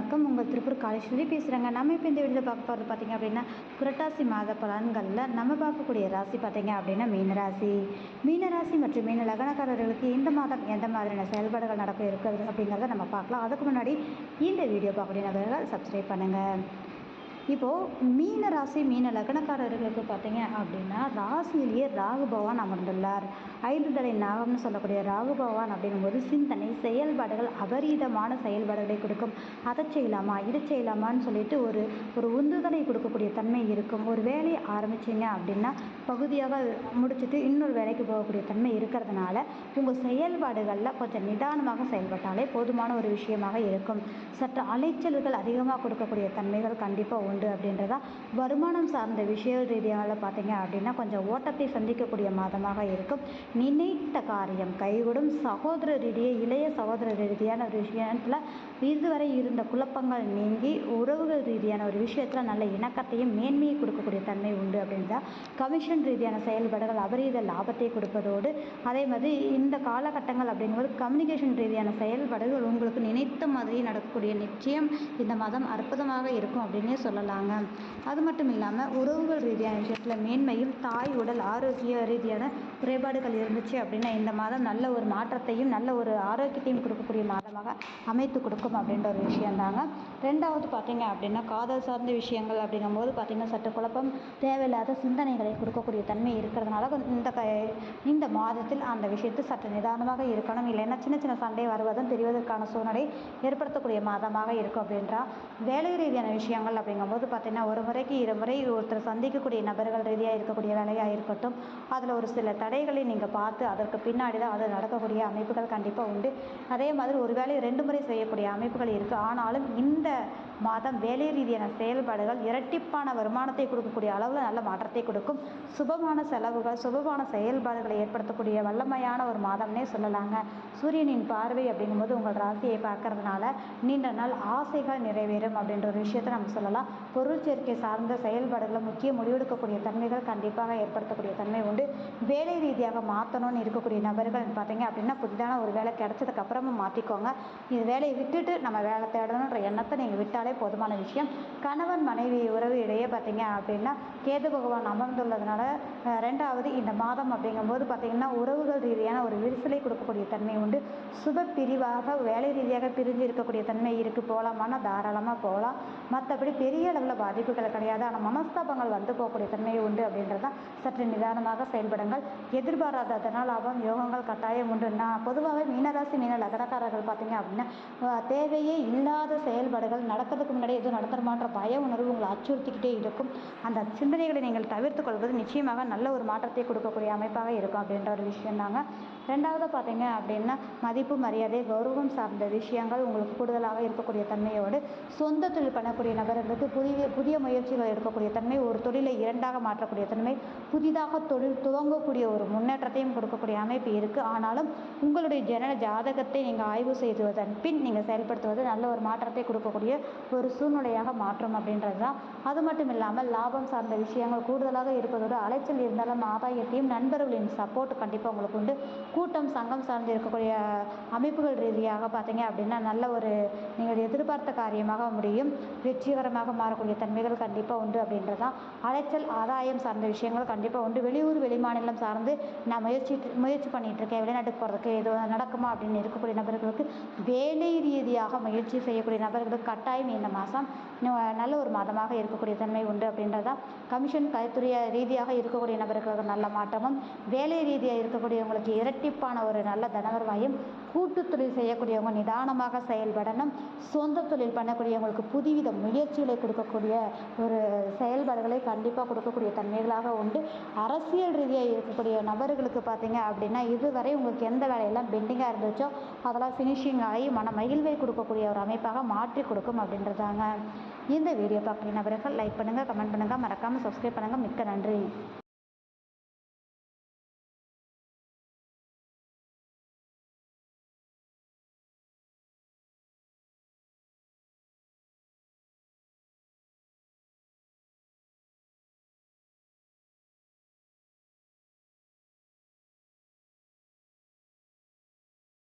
வணக்கம். உங்கள் திருப்பூர் காலேஸ்வரி பேசுகிறேங்க நம்ம இப்போ இந்த வீடியோவில் பார்க்க போகிறது பார்த்தீங்க அப்படின்னா புரட்டாசி மாத பலன்களில் நம்ம பார்க்கக்கூடிய ராசி பார்த்தீங்க அப்படின்னா மீனராசி. மீனராசி மற்றும் மீன லக்னக்காரர்களுக்கு இந்த மாதம் எந்த மாதிரியான செயல்பாடுகள் நடக்க இருக்கிறது அப்படிங்கிறத நம்ம பார்க்கலாம். அதுக்கு முன்னாடி இந்த வீடியோ பார்க்கக்கூடிய நபர்கள் சப்ஸ்கிரைப் பண்ணுங்கள் இப்போது மீன ராசி மீன லக்னக்காரர்களுக்கு பார்த்தீங்க அப்படின்னா ராசியிலேயே ராகு பகவான் அமர்ந்துள்ளார். ஐந்து தலை நாகம்னு சொல்லக்கூடிய ராகு பகவான் அப்படிங்கும்போது சிந்தனை செயல்பாடுகள் அபரீதமான செயல்பாடுகளை கொடுக்கும். அதை செய்யலாமா இதை செய்யலாமான்னு சொல்லிட்டு ஒரு ஒரு உந்துதலை கொடுக்கக்கூடிய தன்மை இருக்கும். ஒரு வேலையை ஆரம்பிச்சிங்க அப்படின்னா பகுதியாக முடிச்சுட்டு இன்னொரு வேலைக்கு போகக்கூடிய தன்மை இருக்கிறதுனால உங்கள் செயல்பாடுகளில் கொஞ்சம் நிதானமாக செயல்பட்டாலே போதுமான ஒரு விஷயமாக இருக்கும். சற்று அலைச்சல்கள் அதிகமாக கொடுக்கக்கூடிய தன்மைகள் கண்டிப்பாக உண்டு. அப்படின்றதா வருமானம் சார்ந்த விஷய ரீதியால் பார்த்தீங்க அப்படின்னா கொஞ்சம் ஓட்டத்தை சந்திக்கக்கூடிய மாதமாக இருக்கும். நினைத்த காரியம் கைகூடும் சகோதர ரீதியே இளைய சகோதர ரீதியான ஒரு விஷயத்தில் இதுவரை இருந்த குழப்பங்கள் நீங்கி உறவுகள் ரீதியான ஒரு விஷயத்தில் நல்ல இணக்கத்தையும் மேன்மையை கொடுக்கக்கூடிய தன்மை உண்டு அப்படின்றதா கமிஷன் ரீதியான செயல்பாடுகள் அபரீத லாபத்தை கொடுப்பதோடு அதே மாதிரி இந்த காலகட்டங்கள் அப்படிங்கும்போது கம்யூனிகேஷன் ரீதியான செயல்பாடுகள் உங்களுக்கு நினைத்த மாதிரி நடக்கக்கூடிய நிச்சயம் இந்த மாதம் அற்புதமாக இருக்கும் அப்படின்னே சொல்லலாம். சொல்லலாங்க அது மட்டும் இல்லாமல் உறவுகள் ரீதியான விஷயத்தில் மேன்மையும் தாய் உடல் ஆரோக்கிய ரீதியான குறைபாடுகள் இருந்துச்சு அப்படின்னா இந்த மாதம் நல்ல ஒரு மாற்றத்தையும் நல்ல ஒரு ஆரோக்கியத்தையும் கொடுக்கக்கூடிய மாதமாக அமைத்து கொடுக்கும் அப்படின்ற ஒரு விஷயந்தாங்க ரெண்டாவது பார்த்தீங்க அப்படின்னா காதல் சார்ந்த விஷயங்கள் அப்படிங்கும்போது பார்த்தீங்கன்னா சற்று குழப்பம் தேவையில்லாத சிந்தனைகளை கொடுக்கக்கூடிய தன்மை இருக்கிறதுனால இந்த க இந்த மாதத்தில் அந்த விஷயத்தை சற்று நிதானமாக இருக்கணும். இல்லைன்னா சின்ன சின்ன சண்டை வருவதும் தெரிவதற்கான சூழ்நிலை ஏற்படுத்தக்கூடிய மாதமாக இருக்கும் அப்படின்றா. வேலை ரீதியான விஷயங்கள் அப்படிங்கும்போது பார்த்திங்கன்னா ஒரு முறைக்கு இரு முறை ஒருத்தர் சந்திக்கக்கூடிய நபர்கள் ரீதியாக இருக்கக்கூடிய வேலையாக இருக்கட்டும் அதில் ஒரு சில தடைகளை நீங்கள் பார்த்து அதற்கு பின்னாடி தான் அது நடக்கக்கூடிய அமைப்புகள் கண்டிப்பாக உண்டு. அதே மாதிரி ஒரு வேலையை ரெண்டு முறை செய்யக்கூடிய அமைப்புகள் இருக்குது ஆனாலும் இந்த மாதம் வேலை ரீதியான செயல்பாடுகள் இரட்டிப்பான வருமானத்தை கொடுக்கக்கூடிய அளவில் நல்ல மாற்றத்தை கொடுக்கும். சுபமான செலவுகள் சுபமான செயல்பாடுகளை ஏற்படுத்தக்கூடிய வல்லமையான ஒரு மாதம்னே சொல்லலாங்க. சூரியனின் பார்வை அப்படிங்கும்போது உங்கள் ராசியை பார்க்கறதுனால நீண்ட நாள் ஆசைகள் நிறைவேறும் அப்படின்ற ஒரு விஷயத்தை நம்ம சொல்லலாம். பொருள் சேர்க்கை சார்ந்த செயல்பாடுகளை முக்கிய முடிவெடுக்கக்கூடிய தன்மைகள் கண்டிப்பாக ஏற்படுத்தக்கூடிய தன்மை உண்டு. வேலை ரீதியாக மாற்றணும்னு இருக்கக்கூடிய நபர்கள் பார்த்தீங்க அப்படின்னா புதிதான ஒரு வேலை கிடைச்சதுக்கப்புறமா மாற்றிக்கோங்க இது வேலையை விட்டுட்டு நம்ம வேலை தேடணுன்ற எண்ணத்தை நீங்கள் விட்டாலே போதுமான விஷயம். கணவன் மனைவி உறவு இடையே பார்த்தீங்க அப்படின்னா கேது பகவான் அமர்ந்துள்ளதுனால ரெண்டாவது இந்த மாதம் அப்படிங்கும்போது பார்த்தீங்கன்னா உறவுகள் ரீதியான ஒரு விரிசலை கொடுக்கக்கூடிய தன்மை உண்டு. சுப பிரிவாக வேலை ரீதியாக பிரிஞ்சு இருக்கக்கூடிய தன்மை இருக்குது போகலாமான்னா தாராளமாக போகலாம். மற்றபடி பெரிய அளவில் பாதிப்புகள் கிடையாது. ஆனால் மனஸ்தாபங்கள் வந்து போகக்கூடிய தன்மை உண்டு அப்படின்றது சற்று நிதானமாக செயல்படுங்கள். எதிர்பாராத தன யோகங்கள் கட்டாயம் உண்டு. நான் பொதுவாகவே மீனராசி மீன லக்னக்காரர்கள் பார்த்தீங்க அப்படின்னா தேவையே இல்லாத செயல்பாடுகள் நடக்கிறதுக்கு முன்னாடி எதுவும் நடந்துருமான்ற பய உணர்வு உங்களை அச்சுறுத்திக்கிட்டே இருக்கும். அந்த சிந்தனைகளை நீங்கள் தவிர்த்து கொள்வது நிச்சயமாக நல்ல ஒரு மாற்றத்தை கொடுக்கக்கூடிய அமைப்பாக இருக்கும் அப்படின்ற ஒரு விஷயம் தாங்க ரெண்டாவது பார்த்தீங்க அப்படின்னா மதிப்பு மரியாதை கௌரவம் சார்ந்த விஷயங்கள் உங்களுக்கு கூடுதலாக இருக்கக்கூடிய தன்மையோடு சொந்த தொழில் பண்ணக்கூடிய நபர்களுக்கு புதிய புதிய முயற்சிகள் எடுக்கக்கூடிய தன்மை ஒரு தொழிலை இரண்டாக மாற்றக்கூடிய தன்மை புதிதாக தொழில் துவங்கக்கூடிய ஒரு முன்னேற்றத்தையும் கொடுக்கக்கூடிய அமைப்பு இருக்குது ஆனாலும் உங்களுடைய ஜன ஜாதகத்தை நீங்கள் ஆய்வு செய்துவதன் பின் நீங்கள் செயல்படுத்துவது நல்ல ஒரு மாற்றத்தை கொடுக்கக்கூடிய ஒரு சூழ்நிலையாக மாற்றும் அப்படின்றது தான் அது மட்டும் இல்லாமல் லாபம் சார்ந்த விஷயங்கள் கூடுதலாக இருப்பதோடு அலைச்சல் இருந்தாலும் ஆதாயத்தையும் நண்பர்களின் சப்போர்ட் கண்டிப்பாக உங்களுக்கு உண்டு. கூட்டம் சங்கம் சார்ந்து இருக்கக்கூடிய அமைப்புகள் ரீதியாக பார்த்தீங்க அப்படின்னா நல்ல ஒரு நீங்கள் எதிர்பார்த்த காரியமாக முடியும். வெற்றிகரமாக மாறக்கூடிய தன்மைகள் கண்டிப்பாக உண்டு அப்படின்றது தான் அலைச்சல் ஆதாயம் சார்ந்த விஷயங்கள் கண்டிப்பாக உண்டு. வெளியூர் வெளிமாநிலம் சார்ந்து நான் முயற்சி முயற்சி பண்ணிட்டு இருக்கேன். வெளிநாட்டுக்கு போகிறதுக்கு எதுவும் நடக்குமா அப்படின்னு இருக்கக்கூடிய நபர்களுக்கு வேலை ரீதியாக முயற்சி செய்யக்கூடிய நபர்களுக்கு கட்டாயம் இந்த மாதம் நல்ல ஒரு மாதமாக இருக்கக்கூடிய தன்மை உண்டு அப்படின்றதா கமிஷன் கலைத்துறை ரீதியாக இருக்கக்கூடிய நபர்களுக்கு நல்ல மாற்றமும் வேலை ரீதியாக இருக்கக்கூடியவங்களுக்கு இரட்டிப்பான ஒரு நல்ல தனவருவாயும் கூட்டு தொழில் செய்யக்கூடியவங்க நிதானமாக செயல்படணும் சொந்த தொழில் பண்ணக்கூடியவங்களுக்கு புதுவித முயற்சிகளை கொடுக்கக்கூடிய ஒரு செயல்பாடுகளை கண்டிப்பாக கொடுக்கக்கூடிய தன்மைகளாக உண்டு. அரசியல் ரீதியாக இருக்கக்கூடிய நபர்களுக்கு பார்த்தீங்க அப்படின்னா இதுவரை உங்களுக்கு எந்த வேலையெல்லாம் பெண்டிங்காக இருந்துச்சோ அதெல்லாம் ஃபினிஷிங் ஆகி மன மகிழ்வை கொடுக்கக்கூடிய ஒரு அமைப்பாக மாற்றி கொடுக்கும் அப்படின்றதாங்க. இந்த வீடியோ பார்க்குற நபர்கள் லைக் பண்ணுங்கள் கமெண்ட் பண்ணுங்கள் மறக்காமல் சப்ஸ்கிரைப் பண்ணுங்கள் மிக்க நன்றி.